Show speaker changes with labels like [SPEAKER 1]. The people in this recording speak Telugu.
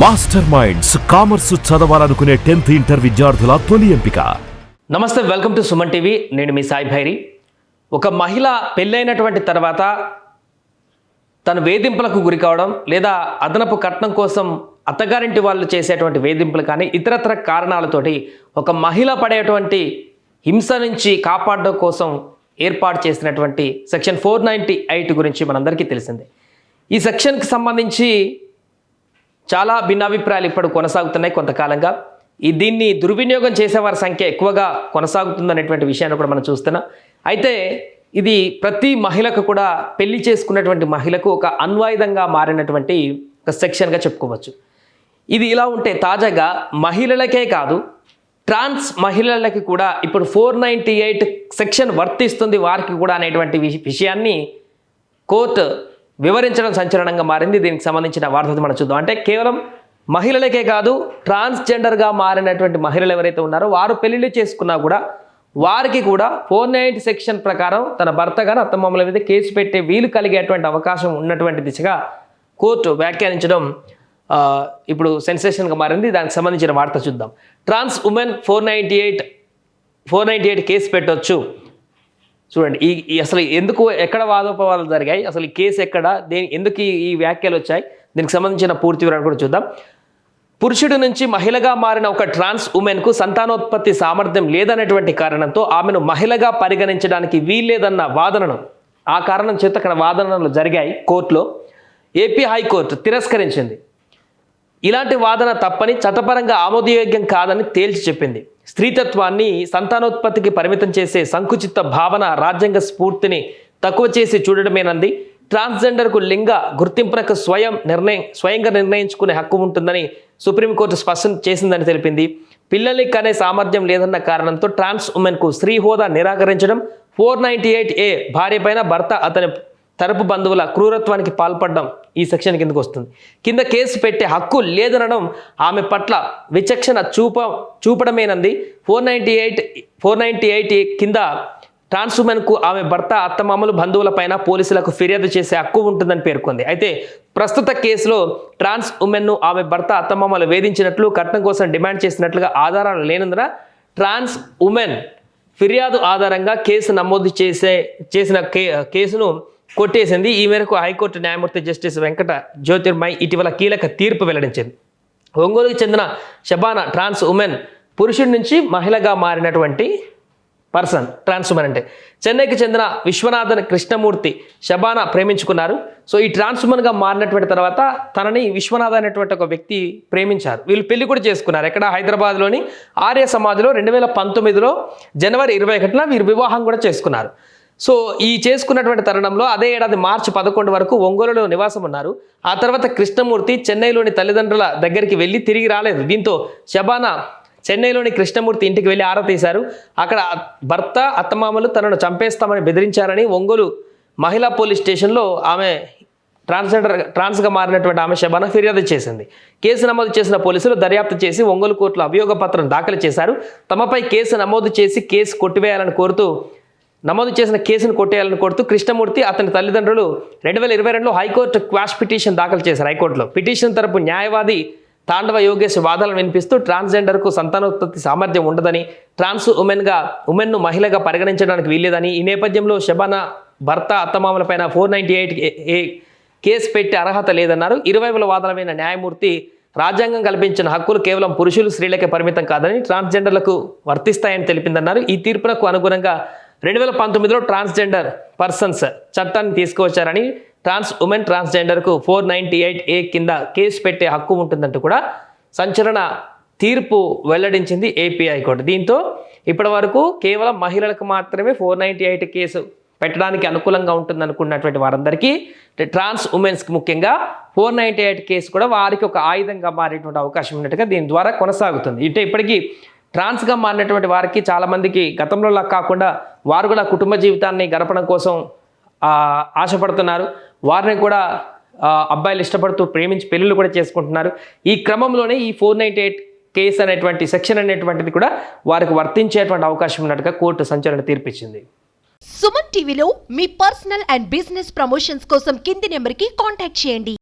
[SPEAKER 1] మాస్టర్ మైండ్స్ కామర్స్ చదవాలనుకునే టెన్త్ ఇంటర్ విద్యార్థుల తొలి ఎంపిక.
[SPEAKER 2] నమస్తే వెల్కమ్ టు సుమన్ టీవీ. నేను మీ సాయి భైరి. ఒక మహిళ పెళ్ళైనటువంటి తర్వాత తను వేధింపులకు గురి కావడం లేదా అదనపు కట్నం కోసం అత్తగారింటి వాళ్ళు చేసేటువంటి వేధింపులు కానీ ఇతరతర కారణాలతోటి ఒక మహిళ పడేటువంటి హింస నుంచి కాపాడడం కోసం ఏర్పాటు చేసినటువంటి సెక్షన్ ఫోర్ నైంటీ ఎయిట్ గురించి మనందరికీ తెలిసిందే. ఈ సెక్షన్కి సంబంధించి చాలా భిన్నాభిప్రాయాలు ఇప్పుడు కొనసాగుతున్నాయి కొంతకాలంగా. ఈ దీన్ని దుర్వినియోగం చేసేవారి సంఖ్య ఎక్కువగా కొనసాగుతుందనేటువంటి విషయాన్ని కూడా మనం చూస్తున్నాం. అయితే ఇది ప్రతి మహిళకు కూడా పెళ్ళి చేసుకున్నటువంటి మహిళకు ఒక అన్వాయుధంగా మారినటువంటి ఒక సెక్షన్గా చెప్పుకోవచ్చు. ఇది ఇలా ఉంటే తాజాగా మహిళలకే కాదు ట్రాన్స్ మహిళలకి కూడా ఇప్పుడు ఫోర్ నైంటీ ఎయిట్ సెక్షన్ వర్తిస్తుంది వారికి కూడా అనేటువంటి విషయాన్ని కోర్టు వివరించడం సంచలనంగా మారింది. దీనికి సంబంధించిన వార్త మనం చూద్దాం. అంటే కేవలం మహిళలకే కాదు ట్రాన్స్జెండర్గా మారినటువంటి మహిళలు ఎవరైతే ఉన్నారో వారు పెళ్ళిళ్ళు చేసుకున్నా కూడా వారికి కూడా ఫోర్ నైన్టీ సెక్షన్ ప్రకారం తన భర్త కానీ అత్తమామల మీద కేసు పెట్టే వీలు కలిగేటువంటి అవకాశం ఉన్నటువంటి దిశగా కోర్టు వ్యాఖ్యానించడం ఇప్పుడు సెన్సేషన్గా మారింది. దానికి సంబంధించిన వార్త చూద్దాం. Trans women four ninety eight four ninety eight case పెట్టొచ్చు. చూడండి ఈ అసలు ఎందుకు ఎక్కడ వాదోపవాదాలు జరిగాయి అసలు ఈ కేసు ఎక్కడ దేని ఎందుకు ఈ- ఈ వ్యాఖ్యలు వచ్చాయి దీనికి సంబంధించిన పూర్తి వివరాలు కూడా చూద్దాం. పురుషుడి నుంచి మహిళగా మారిన ఒక ట్రాన్స్ ఉమెన్కు సంతానోత్పత్తి సామర్థ్యం లేదనేటువంటి కారణంతో ఆమెను మహిళగా పరిగణించడానికి వీల్లేదన్న వాదనను ఆ కారణం చేత అక్కడ వాదనలు జరిగాయి కోర్టులో. ఏపీ హైకోర్టు తిరస్కరించింది. ఇలాంటి వాదన తప్పని చట్టపరంగా ఆమోదయోగ్యం కాదని తేల్చి చెప్పింది. స్త్రీతత్వాన్ని సంతానోత్పత్తికి పరిమితం చేసే సంకుచిత భావన రాజ్యాంగ స్ఫూర్తిని తక్కువ చేసి చూడడమేనంది. ట్రాన్స్జెండర్కు లింగ గుర్తింపునకు స్వయం నిర్ణయం స్వయంగా నిర్ణయించుకునే హక్కు ఉంటుందని సుప్రీంకోర్టు స్పష్టం చేసిందని తెలిపింది. పిల్లల్ని కనే సామర్థ్యం లేదన్న కారణంతో ట్రాన్స్ ఉమెన్కు స్త్రీ హోదా నిరాకరించడం ఫోర్ నైంటీ ఎయిట్ ఏ భార్యపైన భర్త అతని తరపు బంధువుల క్రూరత్వానికి పాల్పడడం ఈ సెక్షన్ కిందకు వస్తుంది. కింద కేసు పెట్టే హక్కు లేదనడం ఆమె పట్ల విచక్షణ చూప చూపడమేనంది. Four ninety eight four ninety eight కింద ట్రాన్స్ ఉమెన్కు ఆమె భర్త అత్తమామలు బంధువులపైన పోలీసులకు ఫిర్యాదు చేసే హక్కు ఉంటుందని పేర్కొంది. అయితే ప్రస్తుత కేసులో ట్రాన్స్ ఉమెన్ను ఆమె భర్త అత్తమామలు వేధించినట్లు కట్నం కోసం డిమాండ్ చేసినట్లుగా ఆధారాలు లేనందున ట్రాన్స్ ఉమెన్ ఫిర్యాదు ఆధారంగా కేసు నమోదు చేసే చేసిన కే కేసును కొట్టేసింది. ఈ మేరకు హైకోర్టు న్యాయమూర్తి జస్టిస్ వెంకట జ్యోతిర్మయ్ ఇటీవల కీలక తీర్పు వెల్లడించింది. ఒంగోలుకు చెందిన షబానా ట్రాన్స్ ఉమెన్ పురుషుడి నుంచి మహిళగా మారినటువంటి పర్సన్ ట్రాన్స్ ఉమెన్ అంటే. చెన్నైకి చెందిన విశ్వనాథన్ కృష్ణమూర్తి షబానా ప్రేమించుకున్నారు. సో ఈ ట్రాన్స్ ఉమెన్గా మారినటువంటి తర్వాత తనని విశ్వనాథన్ అనేటువంటి ఒక వ్యక్తి ప్రేమించారు. వీళ్ళు పెళ్ళి కూడా చేసుకున్నారు. ఎక్కడ? హైదరాబాద్లోని ఆర్య సమాజ్లో రెండు వేల పంతొమ్మిదిలో జనవరి ఇరవై ఒకటిన వీరు వివాహం కూడా చేసుకున్నారు. సో ఈ చేసుకున్నటువంటి తరుణంలో అదే ఏడాది మార్చి పదకొండు వరకు ఒంగోలులో నివాసం ఉన్నారు. ఆ తర్వాత కృష్ణమూర్తి చెన్నైలోని తల్లిదండ్రుల దగ్గరికి వెళ్ళి తిరిగి రాలేదు. దీంతో షబానా చెన్నైలోని కృష్ణమూర్తి ఇంటికి వెళ్ళి ఆరతీశారు అక్కడ భర్త అత్తమామలు తనను చంపేస్తామని బెదిరించారని ఒంగోలు మహిళా పోలీస్ స్టేషన్లో ఆమె ట్రాన్స్జెండర్ ట్రాన్స్గా మారినటువంటి ఆమె శబాన ఫిర్యాదు చేసింది. కేసు నమోదు చేసిన పోలీసులు దర్యాప్తు చేసి ఒంగోలు కోర్టులో అభియోగ పత్రం దాఖలు చేశారు. తమపై కేసు నమోదు చేసి కేసు కొట్టివేయాలని కోరుతూ నమోదు చేసిన కేసును కొట్టేయాలని కోరుతూ కృష్ణమూర్తి అతని తల్లిదండ్రులు రెండు వేల ఇరవై రెండులో హైకోర్టు క్వాష్ పిటిషన్ దాఖలు చేశారు హైకోర్టులో. పిటిషన్ తరపు న్యాయవాది తాండవ యోగేష్ వాదనలు వినిపిస్తూ ట్రాన్స్జెండర్కు సంతానోత్పత్తి సామర్థ్యం ఉండదని ట్రాన్స్ ఉమెన్గా ఉమెన్ను మహిళగా పరిగణించడానికి వీల్లేదని ఈ నేపథ్యంలో శబానా భర్త అత్తమామలపైన four ninety eight A case పెట్టే అర్హత లేదన్నారు. ఇరువైపుల వాదనమైన న్యాయమూర్తి రాజ్యాంగం కల్పించిన హక్కులు కేవలం పురుషులు స్త్రీలకే పరిమితం కాదని ట్రాన్స్జెండర్లకు వర్తిస్తాయని తెలిపిందన్నారు. ఈ తీర్పునకు అనుగుణంగా రెండు వేల పంతొమ్మిదిలో ట్రాన్స్జెండర్ పర్సన్స్ చట్టాన్ని తీసుకువచ్చారని ట్రాన్స్ ఉమెన్ ట్రాన్స్జెండర్కు ఫోర్ నైంటీ ఎయిట్ ఏ కింద కేసు పెట్టే హక్కు ఉంటుందంటూ కూడా సంచలన తీర్పు వెల్లడించింది ఏపీ హైకోర్టు. దీంతో ఇప్పటి వరకు కేవలం మహిళలకు మాత్రమే ఫోర్ నైంటీ ఎయిట్ కేసు పెట్టడానికి అనుకూలంగా ఉంటుంది అనుకున్నటువంటి వారందరికీ ట్రాన్స్ ఉమెన్స్కి ముఖ్యంగా ఫోర్ నైంటీ ఎయిట్ కేసు కూడా వారికి ఒక ఆయుధంగా మారేటువంటి అవకాశం ఉన్నట్టుగా దీని ద్వారా కొనసాగుతుంది. ఇటు ఇప్పటికీ ట్రాన్స్గా మారినటువంటి వారికి చాలామందికి గతంలోలా కాకుండా వారు కూడా కుటుంబ జీవితాన్ని గడపడం కోసం ఆశపడుతున్నారు. వారిని కూడా అబ్బాయిలు ఇష్టపడుతూ ప్రేమించి పెళ్ళిళ్ళు కూడా చేసుకుంటున్నారు. ఈ క్రమంలోనే ఈ ఫోర్ నైంటీ ఎయిట్ కేసు అనేటువంటి సెక్షన్ అనేటువంటిది కూడా వారికి వర్తించేటువంటి అవకాశం ఉన్నట్టుగా కోర్టు సంచలన తీర్పిచ్చింది.
[SPEAKER 3] సుమన్ టీవీలో మీ పర్సనల్ అండ్ బిజినెస్ ప్రమోషన్స్ కోసం కింది నెంబర్కి కాంటాక్ట్ చేయండి.